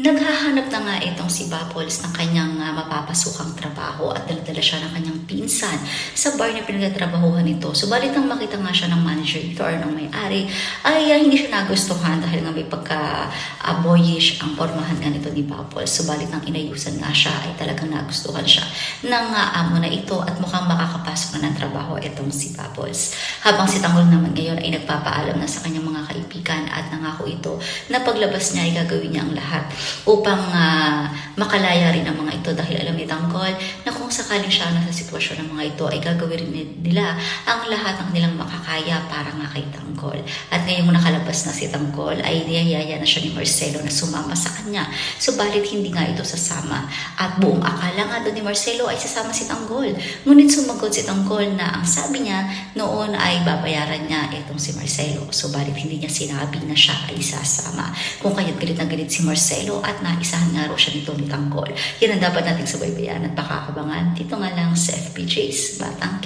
Naghahanap na nga itong si Bapols ng kanyang ah, mapapasukang trabaho at daladala siya ng kanyang pinsan sa bar na pinagtatrabahuhan nito. Subalit nang makita nga siya ng manager ito or ng may-ari, ay ah, hindi siya nagustuhan dahil nga may pagka-boyish ang pormahan nga nito ni Bapols. Subalit nang inayusan nga siya ay talagang nagustuhan siya ng ah, amo na ito at mukhang makakapasok na ng trabaho itong si Bapols. Habang si Tanggol naman ngayon ay nagpapaalam na sa kanyang mga kaibigan at nangako ito na paglabas niya ay gagawin niya ang lahat upang ah, makalaya rin ang mga ito dahil alam ni Tanggol na kung sakaling siya nasa sitwasyon ng mga ito ay gagawin rin nila ang lahat ng nilang makakaya para nga kay Tanggol. At ngayong nakalabas na si Tanggol ay niyayaya na siya ni Marcelo na sumama sa kanya. Subalit hindi nga ito sasama. At buong akala nga doon ni Marcelo ay sasama si Tanggol. Ngunit sumagot si Tanggol na ang sabi niya noon ay babayaran niya itong si Marcelo. Subalit hindi niya sinabi na siya ay sasama. Kung kaya't galit na galit si Marcelo at naisahan nga raw siya nito ni Tanggol. Yan ang dapat nating subaybayan at pakakabangan dito nga lang sa FPJ's Batang.